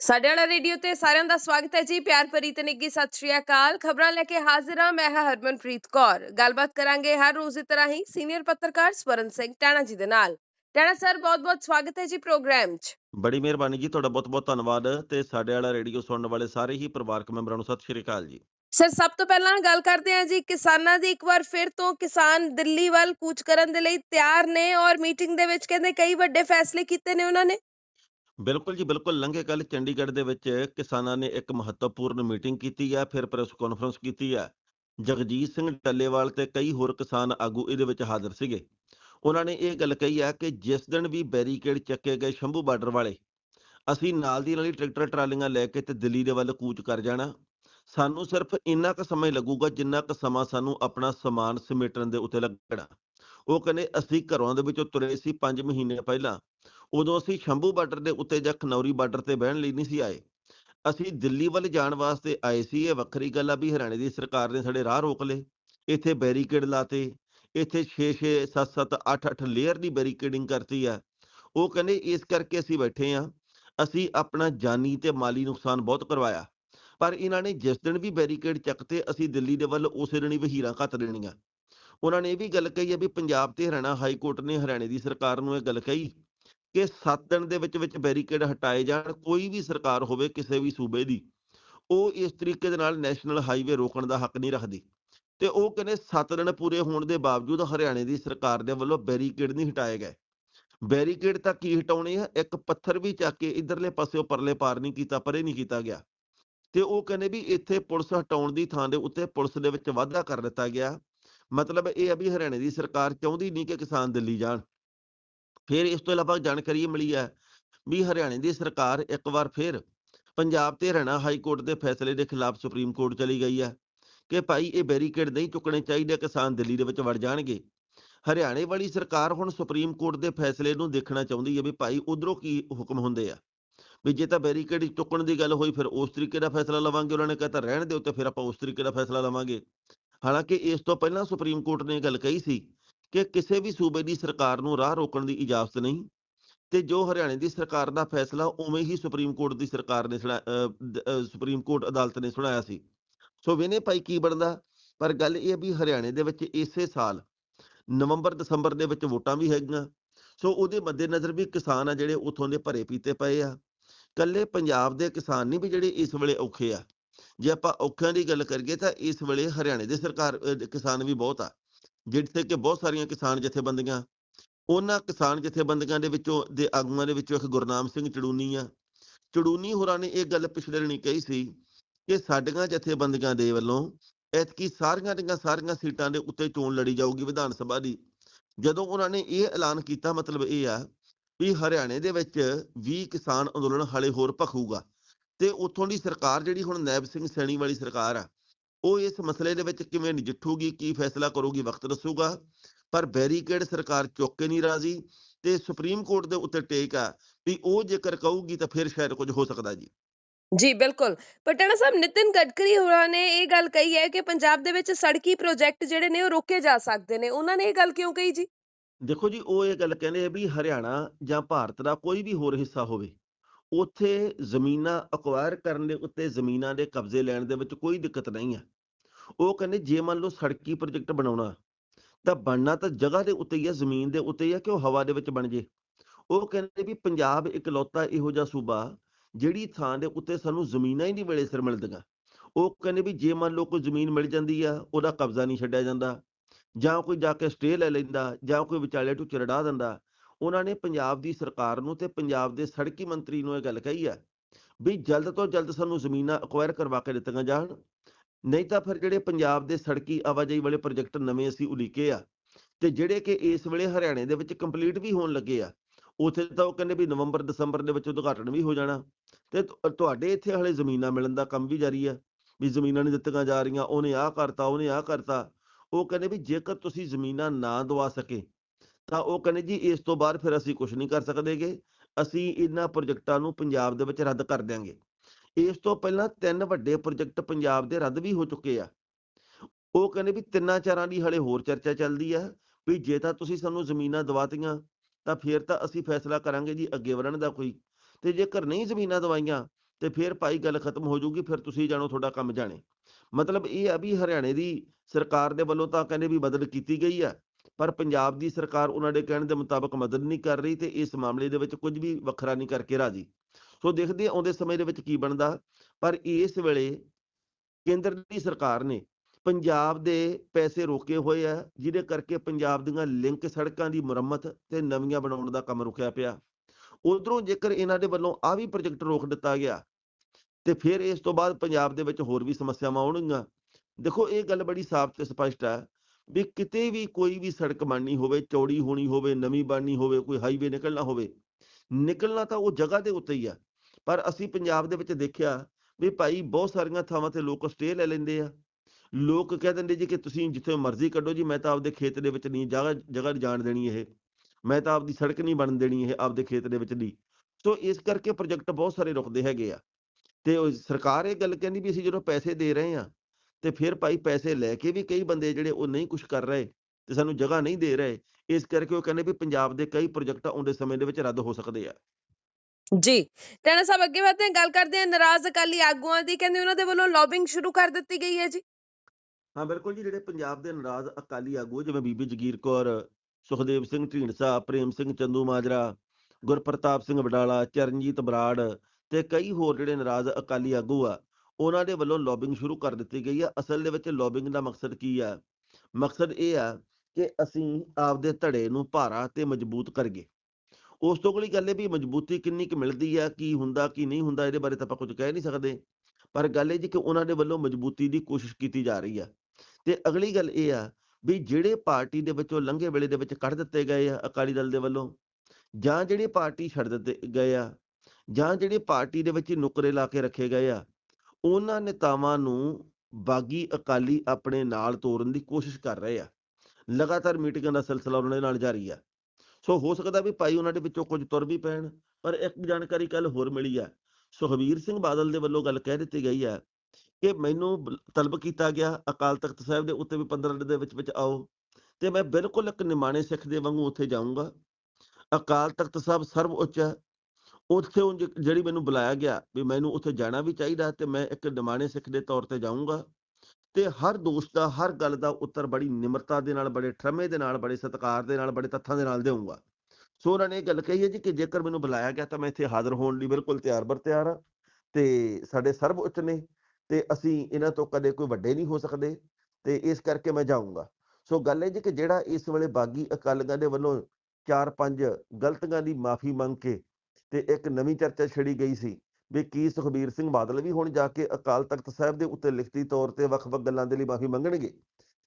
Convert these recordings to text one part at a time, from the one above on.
ਸਾਡੇ ਵਾਲਾ ਰੇਡੀਓ ਤੇ ਸਾਰਿਆਂ ਦਾ ਸਵਾਗਤ ਹੈ ਜੀ। ਪਿਆਰ ਭਰੀ ਤੇ ਨਿੱਗੀ ਸਤਿ ਸ਼੍ਰੀ ਅਕਾਲ। ਖਬਰਾਂ ਲੈ ਕੇ ਹਾਜ਼ਰ ਹਾਂ। ਮੈਂ ਹਾਂ ਹਰਮਨਪ੍ਰੀਤ ਕੌਰ। ਗੱਲਬਾਤ ਕਰਾਂਗੇ ਹਰ ਰੋਜ਼ ਦੀ ਤਰ੍ਹਾਂ ਹੀ ਸੀਨੀਅਰ ਪੱਤਰਕਾਰ ਸਵਰਨ ਸਿੰਘ ਟਾਣਾ ਜੀ ਦੇ ਨਾਲ। ਟਾਣਾ ਸਰ ਬਹੁਤ-ਬਹੁਤ ਸਵਾਗਤ ਹੈ ਜੀ ਪ੍ਰੋਗਰਾਮ 'ਚ। ਬੜੀ ਮਿਹਰਬਾਨੀ ਜੀ। ਤੁਹਾਡਾ ਬਹੁਤ-ਬਹੁਤ ਧੰਨਵਾਦ ਤੇ ਸਾਡੇ ਵਾਲਾ ਰੇਡੀਓ ਸੁਣਨ ਵਾਲੇ ਸਾਰੇ ਹੀ ਪਰਿਵਾਰਕ ਮੈਂਬਰਾਂ ਨੂੰ ਸਤਿ ਸ਼੍ਰੀ ਅਕਾਲ ਜੀ। ਸਰ ਸਭ ਤੋਂ ਪਹਿਲਾਂ ਗੱਲ ਕਰਦੇ ਹਾਂ ਜੀ ਕਿਸਾਨਾਂ ਦੀ। ਇੱਕ ਵਾਰ ਫਿਰ ਤੋਂ ਕਿਸਾਨ ਦਿੱਲੀ ਵੱਲ ਕੂਚ ਕਰਨ ਦੇ ਲਈ ਤਿਆਰ ਨੇ ਔਰ ਮੀਟਿੰਗ ਦੇ ਵਿੱਚ ਕਹਿੰਦੇ ਕਈ ਵੱਡੇ ਫੈਸਲੇ ਕੀਤੇ ਨੇ ਉਹਨਾਂ ਨੇ। ਬਿਲਕੁਲ ਜੀ, ਬਿਲਕੁਲ ਲੰਘੇ ਕੱਲ ਚੰਡੀਗੜ੍ਹ ਦੇ ਵਿੱਚ ਕਿਸਾਨਾਂ ਨੇ ਇੱਕ ਮਹੱਤਵਪੂਰਨ ਮੀਟਿੰਗ ਕੀਤੀ ਹੈ ਫਿਰ ਪ੍ਰੈਸ ਕਾਨਫਰੰਸ ਕੀਤੀ ਹੈ ਜਗਜੀਤ ਸਿੰਘ ਡੱਲੇਵਾਲ ਤੇ ਕਈ ਹੋਰ ਕਿਸਾਨ ਆਗੂ ਇਹਦੇ ਵਿੱਚ ਹਾਜ਼ਰ ਸੀਗੇ। ਉਹਨਾਂ ਨੇ ਇਹ ਗੱਲ ਕਹੀ ਹੈ ਕਿ ਜਿਸ ਦਿਨ ਵੀ ਬੈਰੀਕੇਡ ਚੱਕੇ ਗਏ ਸ਼ੰਭੂ ਬਾਰਡਰ ਵਾਲੇ, ਅਸੀਂ ਨਾਲ ਦੀ ਨਾਲ ਹੀ ਟਰੈਕਟਰ ਟਰਾਲੀਆਂ ਲੈ ਕੇ ਤੇ ਦਿੱਲੀ ਦੇ ਵੱਲ ਕੂਚ ਕਰ ਜਾਣਾ। ਸਾਨੂੰ ਸਿਰਫ ਇੰਨਾ ਕੁ ਸਮਾਂ ਲੱਗੂਗਾ ਜਿੰਨਾ ਕੁ ਸਮਾਂ ਸਾਨੂੰ ਆਪਣਾ ਸਮਾਨ ਸਮੇਟਣ ਦੇ ਉੱਤੇ ਲੱਗਣਾ। ਉਹ ਕਹਿੰਦੇ, ਅਸੀਂ ਘਰੋਂ ਦੇ ਵਿੱਚੋਂ ਤੁਰੇ ਸੀ 5 ਮਹੀਨੇ ਪਹਿਲਾਂ। ਉਦੋਂ ਅਸੀਂ ਸ਼ੰਭੂ ਬਾਰਡਰ ਦੇ ਉੱਤੇ ਜਾਂ ਖਨੌਰੀ ਬਾਰਡਰ ਤੇ ਬਹਿਣ ਲਈ ਨਹੀਂ ਸੀ ਆਏ। ਅਸੀਂ ਦਿੱਲੀ ਵੱਲ ਜਾਣ ਵਾਸਤੇ ਆਏ ਸੀ, ਇਹ ਵੱਖਰੀ ਗੱਲ ਆ ਵੀ ਹਰਿਆਣੇ ਦੀ ਸਰਕਾਰ ਨੇ ਸਾਡੇ ਰਾਹ ਰੋਕ ਲਏ। ਇੱਥੇ ਬੈਰੀਕੇਡ ਲਾਤੇ, ਇੱਥੇ 6 6 7 7 8 8 ਲੇਅਰ ਦੀ ਬੈਰੀਕੇਡਿੰਗ ਕਰਤੀ ਆ। ਉਹ ਕਹਿੰਦੇ ਇਸ ਕਰਕੇ ਅਸੀਂ ਬੈਠੇ ਆ, ਅਸੀਂ ਆਪਣਾ ਜਾਨੀ ਤੇ ਮਾਲੀ ਨੁਕਸਾਨ ਬਹੁਤ ਕਰਵਾਇਆ। ਪਰ ਇਹਨਾਂ ਨੇ ਜਿਸ ਦਿਨ ਵੀ ਬੈਰੀਕੇਡ ਚੱਕਤੇ, ਅਸੀਂ ਦਿੱਲੀ ਦੇ ਵੱਲ ਉਸੇ ਦਿਨ ਹੀ ਵਹੀਰਾਂ ਘੱਤ ਦੇਣੀਆਂ। ਉਹਨਾਂ ਨੇ ਇਹ ਵੀ ਗੱਲ ਕਹੀ ਹੈ ਵੀ ਪੰਜਾਬ ਤੇ ਹਰਿਆਣਾ ਹਾਈ ਕੋਰਟ ਨੇ ਹਰਿਆਣੇ ਦੀ ਸਰਕਾਰ ਨੂੰ ਇਹ ਗੱਲ ਕਹੀ। ਕਿ 7 ਦਿਨ ਦੇ ਵਿੱਚ ਵਿੱਚ ਬੈਰੀਕੇਡ ਹਟਾਏ ਜਾਣ, ਕੋਈ ਵੀ ਸਰਕਾਰ ਹੋਵੇ ਕਿਸੇ ਵੀ ਸੂਬੇ ਦੀ, ਉਹ ਇਸ ਤਰੀਕੇ ਦੇ ਨਾਲ ਨੈਸ਼ਨਲ ਹਾਈਵੇ ਰੋਕਣ ਦਾ ਹੱਕ ਨਹੀਂ ਰੱਖਦੀ। ਤੇ ਉਹ ਕਹਿੰਦੇ 7 ਦਿਨ ਪੂਰੇ ਹੋਣ ਦੇ ਬਾਵਜੂਦ ਹਰਿਆਣੇ ਦੀ ਸਰਕਾਰ ਦੇ ਵੱਲੋਂ ਬੈਰੀਕੇਡ ਨਹੀਂ ਹਟਾਏ ਗਏ। ਬੈਰੀਕੇਡ ਤਾਂ ਕੀ ਹਟਾਉਣੇ ਆ? ਇੱਕ ਪੱਥਰ ਵੀ ਚੱਕ ਕੇ ਇਧਰਲੇ ਪਾਸਿਓ ਪਰਲੇ ਪਾਰ ਨਹੀਂ ਕੀਤਾ, ਪਰੇ ਨਹੀਂ ਕੀਤਾ ਗਿਆ। ਤੇ ਉਹ ਕਹਿੰਦੇ ਵੀ ਇੱਥੇ ਪੁਲਿਸ ਹਟਾਉਣ ਦੀ ਥਾਂ ਦੇ ਉੱਤੇ ਪੁਲਿਸ ਦੇ ਵਿੱਚ ਵਾਧਾ ਕਰ ਦਿੱਤਾ ਗਿਆ। ਮਤਲਬ ਇਹ ਆ ਵੀ ਹਰਿਆਣੇ ਦੀ ਸਰਕਾਰ ਚਾਹੁੰਦੀ ਨਹੀਂ ਕਿ ਕਿਸਾਨ ਦਿੱਲੀ ਜਾਣ। ਫਿਰ ਇਸ ਤੋਂ ਇਲਾਵਾ ਜਾਣਕਾਰੀ ਇਹ ਮਿਲੀ ਹੈ ਵੀ ਹਰਿਆਣੇ ਦੀ ਸਰਕਾਰ ਇੱਕ ਵਾਰ ਫਿਰ ਪੰਜਾਬ ਤੇ ਹਰਿਆਣਾ ਹਾਈ ਕੋਰਟ ਦੇ ਫੈਸਲੇ ਦੇ ਖਿਲਾਫ ਸੁਪਰੀਮ ਕੋਰਟ ਚਲੀ ਗਈ ਹੈ ਕਿ ਭਾਈ ਇਹ ਬੈਰੀਕੇਡ ਨਹੀਂ ਚੁੱਕਣੇ ਚਾਹੀਦੇ, ਕਿਸਾਨ ਦਿੱਲੀ ਦੇ ਵਿੱਚ ਵੜ ਜਾਣਗੇ। ਹਰਿਆਣੇ ਵਾਲੀ ਸਰਕਾਰ ਹੁਣ ਸੁਪਰੀਮ ਕੋਰਟ ਦੇ ਫੈਸਲੇ ਨੂੰ ਦੇਖਣਾ ਚਾਹੁੰਦੀ ਹੈ ਵੀ ਭਾਈ ਉਧਰੋਂ ਕੀ ਹੁਕਮ ਹੁੰਦੇ ਆ? ਵੀ ਜੇ ਤਾਂ ਬੈਰੀਕੇਡ ਚੁੱਕਣ ਦੀ ਗੱਲ ਹੋਈ, ਫਿਰ ਉਸ ਤਰੀਕੇ ਦਾ ਫੈਸਲਾ ਲਵਾਂਗੇ, ਉਹਨਾਂ ਨੇ ਕਹਤਾ ਰਹਿਣ ਦੇ ਉੱਤੇ ਫਿਰ ਆਪਾਂ ਉਸ ਤਰੀਕੇ ਦਾ ਫੈਸਲਾ ਲਵਾਂਗੇ। ਹਾਲਾਂਕਿ ਇਸ ਤੋਂ ਪਹਿਲਾਂ ਸੁਪਰੀਮ ਕੋਰਟ ਨੇ ਇਹ ਗੱਲ ਕਹੀ ਸੀ ਕਿ ਕਿਸੇ ਵੀ ਸੂਬੇ ਦੀ ਸਰਕਾਰ ਨੂੰ ਰਾਹ ਰੋਕਣ ਦੀ ਇਜਾਜ਼ਤ ਨਹੀਂ ਤੇ ਜੋ ਹਰਿਆਣੇ ਦੀ ਸਰਕਾਰ ਦਾ ਫੈਸਲਾ ਉਵੇਂ ਹੀ ਸੁਪਰੀਮ ਕੋਰਟ ਦੀ ਸਰਕਾਰ ਨੇ ਸੁਣਾ- ਸੁਪਰੀਮ ਕੋਰਟ ਅਦਾਲਤ ਨੇ ਸੁਣਾਇਆ ਸੀ। ਸੋ ਵਿਨੇ ਭਾਈ ਕੀ ਬਣਦਾ? ਪਰ ਗੱਲ ਇਹ ਹੈ ਵੀ ਹਰਿਆਣੇ ਦੇ ਵਿੱਚ ਇਸੇ ਸਾਲ ਨਵੰਬਰ, ਦਸੰਬਰ ਦੇ ਵਿੱਚ ਵੋਟਾਂ ਵੀ ਹੈਗੀਆਂ। ਸੋ ਉਹਦੇ ਮੱਦੇਨਜ਼ਰ ਵੀ ਕਿਸਾਨ ਆ ਜਿਹੜੇ ਉਥੋਂ ਦੇ ਭਰੇ ਪੀਤੇ ਪਏ ਆ। ਕੱਲੇ ਪੰਜਾਬ ਦੇ ਕਿਸਾਨ ਨਹੀਂ ਵੀ ਜਿਹੜੇ ਇਸ ਵੇਲੇ ਔਖੇ ਆ। ਜੇ ਆਪਾਂ ਔਖਿਆਂ ਦੀ ਗੱਲ ਕਰੀਏ ਤਾਂ ਇਸ ਵੇਲੇ ਹਰਿਆਣੇ ਦੇ ਸਰਕਾਰ ਕਿਸਾਨ ਵੀ ਬਹੁਤ ਆ। ਜਿੱਥੇ ਕਿ ਬਹੁਤ ਸਾਰੀਆਂ ਕਿਸਾਨ ਜਥੇਬੰਦੀਆਂ, ਉਹਨਾਂ ਕਿਸਾਨ ਜਥੇਬੰਦੀਆਂ ਦੇ ਵਿੱਚੋਂ ਦੇ ਆਗੂਆਂ ਦੇ ਵਿੱਚੋਂ ਇੱਕ ਗੁਰਨਾਮ ਸਿੰਘ ਚੜੂਨੀ ਆ। ਚੜੂਨੀ ਹੋਰਾਂ ਨੇ ਇਹ ਗੱਲ ਪਿਛਲੇ ਦਿਨੀ ਕਹੀ ਸੀ ਕਿ ਸਾਡੀਆਂ ਜਥੇਬੰਦੀਆਂ ਦੇ ਵੱਲੋਂ ਐਤਕੀ ਸਾਰੀਆਂ ਦੀਆਂ ਸਾਰੀਆਂ ਸੀਟਾਂ ਦੇ ਉੱਤੇ ਚੋਣ ਲੜੀ ਜਾਊਗੀ ਵਿਧਾਨ ਸਭਾ ਦੀ। ਜਦੋਂ ਉਹਨਾਂ ਨੇ ਇਹ ਐਲਾਨ ਕੀਤਾ, ਮਤਲਬ ਇਹ ਆ ਵੀ ਹਰਿਆਣੇ ਦੇ ਵਿੱਚ 20 ਕਿਸਾਨ ਅੰਦੋਲਨ ਹਾਲੇ ਹੋਰ ਭਖੂਗਾ ਤੇ ਉੱਥੋਂ ਦੀ ਸਰਕਾਰ ਜਿਹੜੀ ਹੁਣ ਨੈਬ ਸਿੰਘ ਸੈਣੀ ਵਾਲੀ ਸਰਕਾਰ ਆ ਉਹ ਇਸ ਮਸਲੇ ਦੇ ਵਿੱਚ ਕਿਵੇਂ ਨਜਿੱਠੂਗੀ ਕੀ ਫੈਸਲਾ ਕਰੂਗੀ ਵਕਤ ਦੱਸੂਗਾ। ਪਰ ਬੈਰੀਕੇਡ ਸਰਕਾਰ ਚੁੱਕ ਕੇ ਨਹੀਂ ਰਾਜ਼ੀ ਤੇ ਸੁਪਰੀਮ ਕੋਰਟ ਦੇ ਉੱਤੇ ਟੇਕ ਆ ਵੀ ਉਹ ਜੇਕਰ ਕਹੂਗੀ ਤਾਂ ਫਿਰ ਸ਼ਾਇਦ ਕੁਝ ਹੋ ਸਕਦਾ ਜੀ। ਜੀ ਬਿਲਕੁਲ। ਪਟਨਾ ਸਾਹਿਬ ਨਿਤਿਨ ਗਡਕਰੀ ਹੋਰਾਂ ਨੇ ਇਹ ਗੱਲ ਕਹੀ ਹੈ ਕਿ ਪੰਜਾਬ ਦੇ ਵਿੱਚ ਸੜਕੀ ਪ੍ਰੋਜੈਕਟ ਜਿਹੜੇ ਨੇ ਉਹ ਰੋਕੇ ਜਾ ਸਕਦੇ ਨੇ। ਉਹਨਾਂ ਨੇ ਇਹ ਗੱਲ ਕਿਉਂ ਕਹੀ ਜੀ? ਦੇਖੋ ਜੀ ਉਹ ਇਹ ਗੱਲ ਕਹਿੰਦੇ ਆ ਵੀ ਹਰਿਆਣਾ ਜਾਂ ਭਾਰਤ ਦਾ ਕੋਈ ਵੀ ਹੋਰ ਹਿੱਸਾ ਹੋਵੇ ਉੱਥੇ ਜ਼ਮੀਨਾਂ ਅਕਵਾਇਰ ਕਰਨ ਦੇ ਉੱਤੇ ਜ਼ਮੀਨਾਂ ਦੇ ਕਬਜ਼ੇ ਲੈਣ ਦੇ ਵਿੱਚ ਕੋਈ ਦਿੱਕਤ ਨਹੀਂ ਹੈ। ਉਹ ਕਹਿੰਦੇ ਜੇ ਮੰਨ ਲਓ ਸੜਕੀ ਪ੍ਰੋਜੈਕਟ ਬਣਾਉਣਾ, ਤਾਂ ਬਣਨਾ ਤਾਂ ਜਗ੍ਹਾ ਦੇ ਉੱਤੇ ਹੀ ਹੈ ਜ਼ਮੀਨ ਦੇ ਉੱਤੇ ਹੀ ਹੈ ਕਿ ਉਹ ਹਵਾ ਦੇ ਵਿੱਚ ਬਣ ਜੇ। ਉਹ ਕਹਿੰਦੇ ਵੀ ਪੰਜਾਬ ਇਕਲੌਤਾ ਇਹੋ ਜਿਹਾ ਸੂਬਾ, ਜਿਹੜੀ ਥਾਂ ਦੇ ਉੱਤੇ ਸਾਨੂੰ ਜ਼ਮੀਨਾਂ ਹੀ ਨਹੀਂ ਵੇਲੇ ਸਿਰ ਮਿਲਦੀਆਂ। ਉਹ ਕਹਿੰਦੇ ਵੀ ਜੇ ਮੰਨ ਲਓ ਕੋਈ ਜ਼ਮੀਨ ਮਿਲ ਜਾਂਦੀ ਆ, ਉਹਦਾ ਕਬਜ਼ਾ ਨਹੀਂ ਛੱਡਿਆ ਜਾਂਦਾ। ਜਾਂ ਕੋਈ ਜਾ ਕੇ ਸਟੇ ਲੈ ਲੈਂਦਾ, ਜਾਂ ਕੋਈ ਵਿਚਾਲੇ ਢੁੱਚ ਰੜਾ ਦਿੰਦਾ ਉਹਨਾਂ ਨੇ ਪੰਜਾਬ ਦੀ ਸਰਕਾਰ ਨੂੰ ਤੇ ਪੰਜਾਬ ਦੇ ਸੜਕੀ ਮੰਤਰੀ ਨੂੰ ਇਹ ਗੱਲ ਕਹੀ ਹੈ ਵੀ ਜਲਦ ਤੋਂ ਜਲਦ ਸਾਨੂੰ ਜ਼ਮੀਨਾਂ ਅਕਵਾਇਰ ਕਰਵਾ ਕੇ ਦਿੱਤੀਆਂ ਜਾਣ, ਨਹੀਂ ਤਾਂ ਫਿਰ ਜਿਹੜੇ ਪੰਜਾਬ ਦੇ ਸੜਕੀ ਆਵਾਜਾਈ ਵਾਲੇ ਪ੍ਰੋਜੈਕਟ ਨਵੇਂ ਅਸੀਂ ਉਲੀਕੇ ਆ ਤੇ ਜਿਹੜੇ ਕਿ ਇਸ ਵੇਲੇ ਹਰਿਆਣੇ ਦੇ ਵਿੱਚ ਕੰਪਲੀਟ ਵੀ ਹੋਣ ਲੱਗੇ ਆ, ਉੱਥੇ ਤਾਂ ਉਹ ਕਹਿੰਦੇ ਵੀ ਨਵੰਬਰ, ਦਸੰਬਰ ਦੇ ਵਿੱਚ ਉਦਘਾਟਨ ਵੀ ਹੋ ਜਾਣਾ ਤੇ ਤੁਹਾਡੇ ਇੱਥੇ ਹਲੇ ਜ਼ਮੀਨਾਂ ਮਿਲਣ ਦਾ ਕੰਮ ਵੀ ਜਾਰੀ ਆ ਵੀ ਜ਼ਮੀਨਾਂ ਨਹੀਂ ਦਿੱਤੀਆਂ ਜਾ ਰਹੀਆਂ, ਉਹਨੇ ਆਹ ਕਰਤਾ, ਉਹਨੇ ਆਹ ਕਰਤਾ, ਉਹ ਕਹਿੰਦੇ ਵੀ ਜੇਕਰ ਤੁਸੀਂ ਜ਼ਮੀਨਾਂ ਨਾ ਦਵਾ ਸਕੇ ਤਾਂ ਉਹ ਕਹਿੰਦੇ ਜੀ, ਇਸ ਤੋਂ ਬਾਅਦ ਫਿਰ ਅਸੀਂ ਕੁਝ ਨਹੀਂ ਕਰ ਸਕਦੇਗੇ ਅਸੀਂ ਇਹਨਾਂ ਪ੍ਰੋਜੈਕਟਾਂ ਨੂੰ ਪੰਜਾਬ ਦੇ ਵਿੱਚ ਰੱਦ ਕਰ ਦਿਆਂਗੇ। ਇਸ ਤੋਂ ਪਹਿਲਾਂ ਤਿੰਨ ਵੱਡੇ ਪ੍ਰੋਜੈਕਟ ਪੰਜਾਬ ਦੇ ਰੱਦ ਵੀ ਹੋ ਚੁੱਕੇ ਆ। ਉਹ ਕਹਿੰਦੇ ਵੀ ਤਿੰਨਾਂ ਚਾਰਾਂ ਦੀ ਹਲੇ ਹੋਰ ਚਰਚਾ ਚੱਲਦੀ ਆ, ਵੀ ਜੇ ਤਾਂ ਤੁਸੀਂ ਸਾਨੂੰ ਜ਼ਮੀਨਾਂ ਦਵਾਤੀਆਂ, ਤਾਂ ਫਿਰ ਤਾਂ ਅਸੀਂ ਫੈਸਲਾ ਕਰਾਂਗੇ ਜੀ ਅੱਗੇ ਵਧਣ ਦਾ ਕੋਈ। ਤੇ ਜੇਕਰ ਨਹੀਂ ਜ਼ਮੀਨਾਂ ਦਵਾਈਆਂ, ਤੇ ਫਿਰ ਭਾਈ ਗੱਲ ਖਤਮ ਹੋ ਜਾਊਗੀ ਫਿਰ ਤੁਸੀਂ ਜਾਣੋ ਤੁਹਾਡਾ ਕੰਮ ਜਾਣੇ। ਮਤਲਬ ਇਹ ਆ ਵੀ ਹਰਿਆਣੇ ਦੀ ਸਰਕਾਰ ਦੇ ਵੱਲੋਂ ਤਾਂ ਕਹਿੰਦੇ ਵੀ ਬਦਲ ਕੀਤੀ ਗਈ ਆ। ਪਰ ਪੰਜਾਬ ਦੀ ਸਰਕਾਰ ਉਹਨਾਂ ਦੇ ਕਹਿਣ ਦੇ ਮੁਤਾਬਕ ਮਦਦ ਨਹੀਂ ਕਰ ਰਹੀ ਤੇ ਇਸ ਮਾਮਲੇ ਦੇ ਵਿੱਚ ਕੁਝ ਵੀ ਵੱਖਰਾ ਨਹੀਂ ਕਰਕੇ ਰਾਜੀ। ਸੋ ਦੇਖਦੇ ਆਉਂਦੇ ਸਮੇਂ ਦੇ ਵਿੱਚ ਕੀ ਬਣਦਾ। ਪਰ ਇਸ ਵੇਲੇ ਕੇਂਦਰ ਦੀ ਸਰਕਾਰ ਨੇ ਪੰਜਾਬ ਦੇ ਪੈਸੇ ਰੋਕੇ ਹੋਏ ਆ, ਜਿਹਦੇ ਕਰਕੇ ਪੰਜਾਬ ਦੀਆਂ ਲਿੰਕ ਸੜਕਾਂ ਦੀ ਮੁਰੰਮਤ ਤੇ ਨਵੀਆਂ ਬਣਾਉਣ ਦਾ ਕੰਮ ਰੁਕਿਆ ਪਿਆ। ਉਧਰੋਂ ਜੇਕਰ ਇਹਨਾਂ ਦੇ ਵੱਲੋਂ ਆ ਵੀ ਪ੍ਰੋਜੈਕਟ ਰੋਕ ਦਿੱਤਾ ਗਿਆ, ਤੇ ਫਿਰ ਇਸ ਤੋਂ ਬਾਅਦ ਪੰਜਾਬ ਦੇ ਵਿੱਚ ਹੋਰ ਵੀ ਸਮੱਸਿਆਵਾਂ ਆਉਣਗੀਆਂ। ਦੇਖੋ, ਇਹ ਗੱਲ ਬੜੀ ਸਾਫ਼ ਤੇ ਸਪਸ਼ਟ ਹੈ ਵੀ ਕਿਤੇ ਵੀ ਕੋਈ ਵੀ ਸੜਕ ਬਣਨੀ ਹੋਵੇ, ਚੌੜੀ ਹੋਣੀ ਹੋਵੇ, ਨਵੀਂ ਬਣਨੀ ਹੋਵੇ, ਕੋਈ ਹਾਈਵੇ ਨਿਕਲਣਾ ਹੋਵੇ, ਨਿਕਲਣਾ ਤਾਂ ਉਹ ਜਗ੍ਹਾ ਦੇ ਉੱਤੇ ਹੀ ਆ। ਪਰ ਅਸੀਂ ਪੰਜਾਬ ਦੇ ਵਿੱਚ ਦੇਖਿਆ ਵੀ ਭਾਈ ਬਹੁਤ ਸਾਰੀਆਂ ਥਾਵਾਂ ਤੇ ਲੋਕ ਸਟੇ ਲੈ ਲੈਂਦੇ ਆ। ਲੋਕ ਕਹਿ ਦਿੰਦੇ ਜੀ ਕਿ ਤੁਸੀਂ ਜਿੱਥੇ ਮਰਜ਼ੀ ਕੱਢੋ ਜੀ, ਮੈਂ ਤਾਂ ਆਪਦੇ ਖੇਤ ਦੇ ਵਿੱਚ ਨਹੀਂ, ਜਗ੍ਹਾ ਜਗ੍ਹਾ ਜਾਣ ਦੇਣੀ ਇਹ। ਮੈਂ ਤਾਂ ਆਪਦੀ ਸੜਕ ਨਹੀਂ ਬਣ ਦੇਣੀ ਇਹ, ਆਪਦੇ ਖੇਤ ਦੇ ਵਿੱਚ ਨਹੀਂ। ਸੋ ਇਸ ਕਰਕੇ ਪ੍ਰੋਜੈਕਟ ਬਹੁਤ ਸਾਰੇ ਰੁਕਦੇ ਹੈਗੇ ਆ। ਤੇ ਸਰਕਾਰ ਇਹ ਗੱਲ ਕਹਿੰਦੀ ਵੀ ਅਸੀਂ ਜਦੋਂ ਪੈਸੇ ਦੇ ਰਹੇ ਆ ਤੇ ਫਿਰ ਭਾਈ ਪੈਸੇ ਲੈ ਕੇ ਵੀ ਕਈ ਬੰਦੇ ਜਿਹੜੇ ਉਹ ਨਹੀਂ ਕੁਝ ਕਰ ਰਹੇ ਤੇ ਸਾਨੂੰ ਜਗ੍ਹਾ ਨਹੀਂ ਦੇ ਰਹੇ ਇਸ ਕਰਕੇ ਉਹ ਕਹਿੰਦੇ ਵੀ ਪੰਜਾਬ ਦੇ ਕਈ ਪ੍ਰੋਜੈਕਟ ਆਉਂਦੇ ਸਮੇਂ ਦੇ ਵਿੱਚ ਰੱਦ ਹੋ ਸਕਦੇ ਆ। ਜੀ ਟਾਣਾ ਸਾਹਿਬ ਅੱਗੇ ਵਧਦੇ ਹਾਂ ਗੱਲ ਕਰਦੇ ਹਾਂ ਨਾਰਾਜ਼ ਅਕਾਲੀ ਆਗੂਆਂ ਦੀ ਕਹਿੰਦੇ ਉਹਨਾਂ ਦੇ ਵੱਲੋਂ ਲੌਬਿੰਗ ਸ਼ੁਰੂ ਕਰ ਦਿੱਤੀ ਗਈ ਹੈ ਜੀ। ਹਾਂ ਬਿਲਕੁਲ ਜੀ ਜਿਹੜੇ ਪੰਜਾਬ ਦੇ ਨਾਰਾਜ਼ ਅਕਾਲੀ ਆਗੂ ਜਿਵੇਂ ਬੀਬੀ ਜਗੀਰ ਕੌਰ ਸੁਖਦੇਵ ਸਿੰਘ ਢੀਂਡਸਾ ਪ੍ਰੇਮ ਸਿੰਘ ਚੰਦੂ ਮਾਜਰਾ ਗੁਰਪ੍ਰਤਾਪ ਸਿੰਘ ਵਡਾਲਾ ਚਰਨਜੀਤ ਬਰਾੜ ਤੇ ਕਈ ਹੋਰ ਜਿਹੜੇ ਨਾਰਾਜ਼ ਅਕਾਲੀ ਆਗੂ ਆ ਉਹਨਾਂ ਦੇ ਵੱਲੋਂ ਲੌਬਿੰਗ ਸ਼ੁਰੂ ਕਰ ਦਿੱਤੀ ਗਈ ਆ। ਅਸਲ ਦੇ ਵਿੱਚ ਲੌਬਿੰਗ ਦਾ ਮਕਸਦ ਕੀ ਆ? ਮਕਸਦ ਇਹ ਆ ਕਿ ਅਸੀਂ ਆਪਦੇ ਧੜੇ ਨੂੰ ਭਾਰਾ ਤੇ ਮਜ਼ਬੂਤ ਕਰੀਏ। ਉਸ ਤੋਂ ਅਗਲੀ ਗੱਲ ਇਹ ਵੀ ਮਜ਼ਬੂਤੀ ਕਿੰਨੀ ਕੁ ਮਿਲਦੀ ਆ, ਕੀ ਹੁੰਦਾ, ਕੀ ਨਹੀਂ ਹੁੰਦਾ, ਇਹਦੇ ਬਾਰੇ ਤਾਂ ਆਪਾਂ ਕੁਝ ਕਹਿ ਨਹੀਂ ਸਕਦੇ। ਪਰ ਗੱਲ ਇਹ ਜੀ ਕਿ ਉਹਨਾਂ ਦੇ ਵੱਲੋਂ ਮਜ਼ਬੂਤੀ ਦੀ ਕੋਸ਼ਿਸ਼ ਕੀਤੀ ਜਾ ਰਹੀ ਆ। ਤੇ ਅਗਲੀ ਗੱਲ ਇਹ ਆ ਵੀ ਜਿਹੜੇ ਪਾਰਟੀ ਦੇ ਵਿੱਚੋਂ ਲੰਘੇ ਵੇਲੇ ਦੇ ਵਿੱਚ ਕੱਢ ਦਿੱਤੇ ਗਏ ਆ ਅਕਾਲੀ ਦਲ ਦੇ ਵੱਲੋਂ, ਜਾਂ ਜਿਹੜੇ ਪਾਰਟੀ ਛੱਡ ਦਿੱਤੇ ਗਏ ਆ, ਜਾਂ ਜਿਹੜੇ ਪਾਰਟੀ ਦੇ ਵਿੱਚ ਹੀ ਨੁਕਰੇ ਲਾ ਕੇ ਰੱਖੇ ਗਏ ਆ ਉਹਨਾਂ ਨੇਤਾਵਾਂ ਨੂੰ ਬਾਗੀ ਅਕਾਲੀ ਆਪਣੇ ਨਾਲ ਤੋਰਨ ਦੀ ਕੋਸ਼ਿਸ਼ ਕਰ ਰਹੇ ਆ। ਲਗਾਤਾਰ ਮੀਟਿੰਗਾਂ ਦਾ ਸਿਲਸਿਲਾ ਉਹਨਾਂ ਦੇ ਨਾਲ ਜਾਰੀ ਆ। ਸੋ ਹੋ ਸਕਦਾ ਵੀ ਭਾਈ ਉਹਨਾਂ ਦੇ ਵਿੱਚੋਂ ਕੁਝ ਤੁਰ ਵੀ ਪੈਣ, ਪਰ ਇੱਕ ਜਾਣਕਾਰੀ ਕੱਲ ਹੋਰ ਮਿਲੀ ਆ। ਸੁਖਬੀਰ ਸਿੰਘ ਬਾਦਲ ਦੇ ਵੱਲੋਂ ਗੱਲ ਕਹਿ ਦਿੱਤੀ ਗਈ ਆ ਕਿ ਮੈਨੂੰ ਤਲਬ ਕੀਤਾ ਗਿਆ ਅਕਾਲ ਤਖਤ ਸਾਹਿਬ ਦੇ ਉੱਤੇ ਵੀ 15 ਦਿਨ ਦੇ ਵਿੱਚ ਵਿੱਚ ਆਓ ਤੇ ਮੈਂ ਬਿਲਕੁਲ ਇੱਕ ਨਿਮਾਣੇ ਸਿੱਖ ਦੇ ਵਾਂਗੂ ਉੱਥੇ ਜਾਊਂਗਾ। ਅਕਾਲ ਤਖਤ ਸਾਹਿਬ ਸਰਵ ਉੱਚ ਹੈ ਉੱਥੇ ਉਂਝ ਜਿਹੜੀ ਮੈਨੂੰ ਬੁਲਾਇਆ ਗਿਆ ਵੀ ਮੈਨੂੰ ਉੱਥੇ ਜਾਣਾ ਵੀ ਚਾਹੀਦਾ ਤੇ ਮੈਂ ਇੱਕ ਨਿਮਾਣੇ ਸਿੱਖ ਦੇ ਤੌਰ ਤੇ ਜਾਊਂਗਾ। ਤੇ ਹਰ ਦੋਸ਼ ਦਾ, ਹਰ ਗੱਲ ਦਾ ਉੱਤਰ ਬੜੀ ਨਿਮਰਤਾ ਦੇ ਨਾਲ, ਬੜੇ ਠਰਮੇ ਦੇ ਨਾਲ, ਬੜੇ ਸਤਿਕਾਰ ਦੇ ਨਾਲ, ਬੜੇ ਤੱਥਾਂ ਦੇ ਨਾਲ ਦੇਵਾਂਗਾ ਸੋ ਉਹਨਾਂ ਨੇ ਇਹ ਗੱਲ ਕਹੀ ਹੈ ਜੀ ਕਿ ਜੇਕਰ ਮੈਨੂੰ ਬੁਲਾਇਆ ਗਿਆ ਤਾਂ ਮੈਂ ਇੱਥੇ ਹਾਜ਼ਰ ਹੋਣ ਲਈ ਬਿਲਕੁਲ ਤਿਆਰ ਬਰ ਤਿਆਰ ਹਾਂ ਤੇ ਸਾਡੇ ਸਰਬ ਉੱਚ ਨੇ ਤੇ ਅਸੀਂ ਇਹਨਾਂ ਤੋਂ ਕਦੇ ਕੋਈ ਵੱਡੇ ਨਹੀਂ ਹੋ ਸਕਦੇ ਤੇ ਇਸ ਕਰਕੇ ਮੈਂ ਜਾਊਂਗਾ। ਸੋ ਗੱਲ ਹੈ ਜੀ ਕਿ ਜਿਹੜਾ ਇਸ ਵੇਲੇ ਬਾਗੀ ਅਕਾਲੀਆਂ ਦੇ ਵੱਲੋਂ ਚਾਰ ਪੰਜ ਗਲਤੀਆਂ ਦੀ ਮਾਫੀ ਮੰਗ ਕੇ ਤੇ ਇੱਕ ਨਵੀਂ ਚਰਚਾ ਛਿੜੀ ਗਈ ਸੀ ਵੀ ਕੀ ਸੁਖਬੀਰ ਸਿੰਘ ਬਾਦਲ ਵੀ ਹੁਣ ਜਾ ਕੇ ਅਕਾਲ ਤਖਤ ਸਾਹਿਬ ਦੇ ਉੱਤੇ ਲਿਖਤੀ ਤੌਰ ਤੇ ਵੱਖ-ਵੱਖ ਗੱਲਾਂ ਦੇ ਲਈ ਮਾਫੀ ਮੰਗਣਗੇ